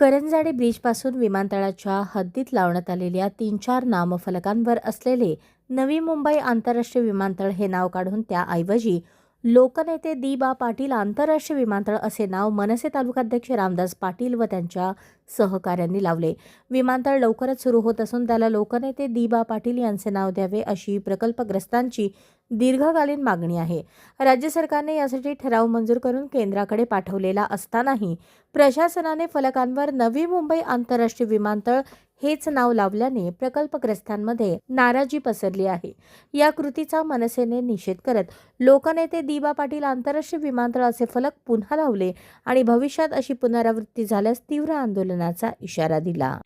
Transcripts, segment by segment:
करंजाडे ब्रिजपासून विमानतळाच्या हद्दीत लावण्यात आलेल्या तीन चार नामफलकांवर असलेले नवी मुंबई आंतरराष्ट्रीय विमानतळ हे नाव काढून त्याऐवजी लोकनेते दी बा पाटील आंतरराष्ट्रीय विमानतळ असे नाव मनसे तालुकाध्यक्ष रामदास पाटील व त्यांच्या सहकाऱ्यांनी लावले. विमानतळ लवकरच सुरू होत असून त्याला लोकनेते दी बा पाटील यांचे नाव द्यावे अशी प्रकल्पग्रस्तांची दीर्घकालीन मागणी आहे. राज्य सरकारने यासाठी ठराव मंजूर करून केंद्राकडे पाठवलेला असतानाही प्रशासनाने फलकांवर नवी मुंबई आंतरराष्ट्रीय विमानतळ हेच नाव लावल्याने प्रकल्पग्रस्तांमध्ये नाराजी पसरली आहे. या कृतीचा मनसेने निषेध करत लोकनेते दिबा पाटील आंतरराष्ट्रीय विमानतळ असे फलक पुन्हा लावले आणि भविष्यात अशी पुनरावृत्ती झाल्यास तीव्र आंदोलनाचा इशारा दिला.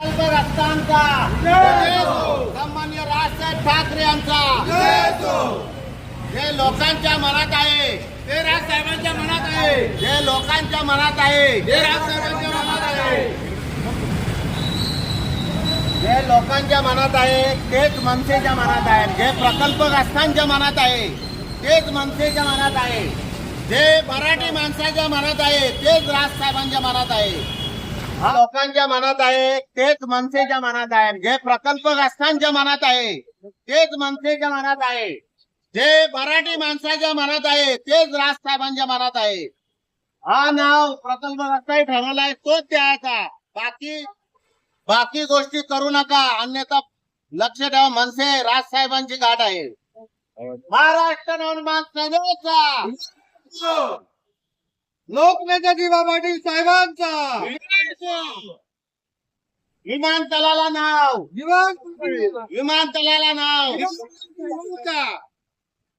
राजसाहेब ठाकरे यांचा. जे लोकांच्या मनात आहे ते राजसाहेबांच्या मनात आहे जे लोकांच्या मनात आहे जे राजसाहेबांच्या मनात आहे जे लोकांच्या मनात आहे तेच मनसेच्या मनात आहे जे प्रकल्पग्रस्तांच्या मनात आहे तेच मनसेच्या मनात आहे जे मराठी माणसाच्या मनात आहे तेच राजसाहेबांच्या मनात आहे हा लोकांच्या मनात आहे तेच मनसेच्या मनात आहे जे प्रकल्पग्रस्तांच्या मनात आहे तेच मनसेच्या मनात आहे जे मराठी माणसाच्या मनात आहे तेच राजसाहेबांच्या मनात आहे. हा नाव प्रकल्पग्रस्ताही ठरवलाय तोच द्यायचा. बाकी बाकी गोष्टी करू नका अन्यथा लक्ष ठेवा मनसे राजसाहेबांची गाठ आहे. महाराष्ट्र नवनिर्माण सेनेचा. लोकनेते दिवा पाटील साहेबांचा. विमानतळाला नाव. विमानतळाला नाव. साहेबांचा.